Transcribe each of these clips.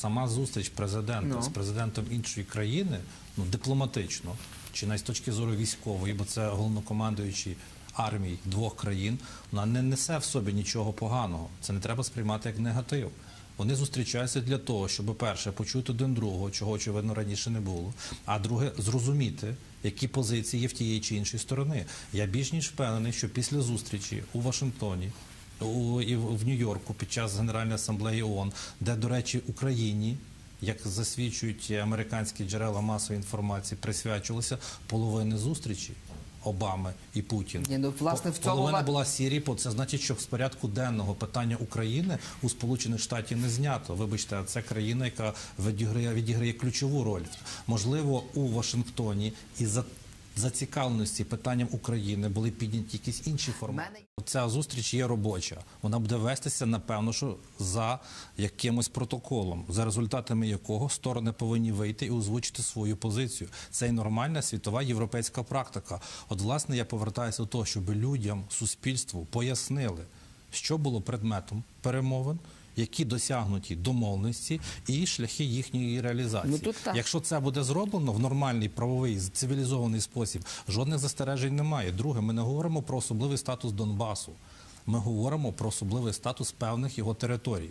Сама зустріч президента Ну. з президентом іншої країни, ну дипломатично, чи навіть з точки зору військової, бо це головнокомандуючий армій двох країн, вона не несе в собі нічого поганого. Це не треба сприймати як негатив. Вони зустрічаються для того, щоб перше почути один другого, чого очевидно раніше не було. А друге зрозуміти, які позиції є в тієї чи іншої сторони. Я більш ніж впевнений, що після зустрічі у Вашингтоні у, і в в Нью-Йорку під час Генеральної асамблеї ООН, де, до речі, Україні, як засвідчують американські джерела масової інформації, присвячувалося половини зустрічі Обами і Путін. Ні, ну, власне, в цьому Половина була Сірії, бо це значить, що з порядку денного питання України у Сполучених Штатів не знято. Вибачте, а це країна, яка відіграє, відіграє ключову роль. Можливо, у Вашингтоні і за зацікавленості питанням України були підняті якісь інші формати. Ця зустріч є робоча. Вона буде вестися, напевно, що за якимось протоколом, за результатами якого сторони повинні вийти і озвучити свою позицію. Це і нормальна світова європейська практика. От, власне, я повертаюся до того, щоб людям, суспільству пояснили, що було предметом перемовин. Які досягнуті домовленості і шляхи їхньої реалізації. Ну, тут так. Якщо це буде зроблено в нормальний правовий цивілізований спосіб, жодних застережень немає. Друге, ми не говоримо про особливий статус Донбасу. Ми говоримо про особливий статус певних його територій.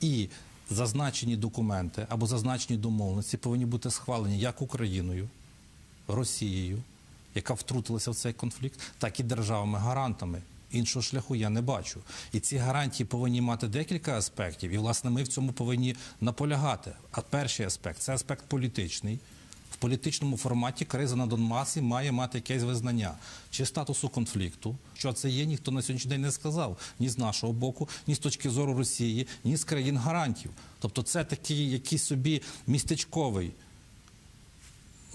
І зазначені документи або зазначені домовленості повинні бути схвалені як Україною, Росією, яка втрутилася в цей конфлікт, так і державами-гарантами. Іншого шляху я не бачу. І ці гарантії повинні мати декілька аспектів. І, власне, ми в цьому повинні наполягати. А перший аспект це аспект політичний. В політичному форматі криза на Донбасі має мати якесь визнання чи статусу конфлікту. Що це є, ніхто на сьогоднішній день не сказав ні з нашого боку, ні з точки зору Росії, ні з країн гарантів. Тобто, це такий якийсь собі містечковий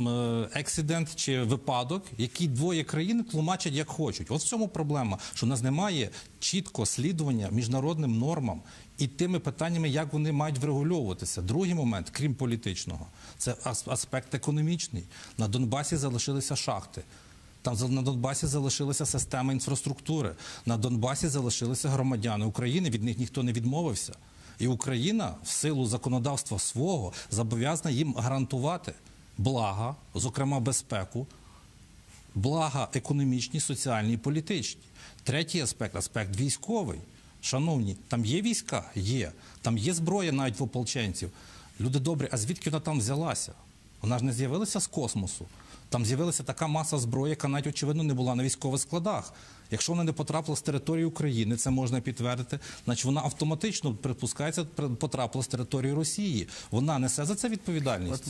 е, ексидент чи випадок, який двоє країн тлумачать як хочуть. От в цьому проблема, що в нас немає чітко слідування міжнародним нормам і тими питаннями, як вони мають врегульовуватися. Другий момент, крім політичного, це ас- аспект економічний. На Донбасі залишилися шахти. Там на Донбасі залишилася система інфраструктури. На Донбасі залишилися громадяни України. Від них ніхто не відмовився. І Україна в силу законодавства свого зобов'язана їм гарантувати блага, зокрема безпеку, блага економічні, соціальні і політичні. Третій аспект аспект військовий. Шановні, там є війська? Є. Там є зброя навіть в ополченців. Люди добрі, а звідки вона там взялася? Вона ж не з'явилася з космосу. Там з'явилася така маса зброї, яка навіть очевидно не була на військових складах. Якщо вона не потрапила з території України, це можна підтвердити, значить вона автоматично припускається потрапила з території Росії. Вона несе за це відповідальність.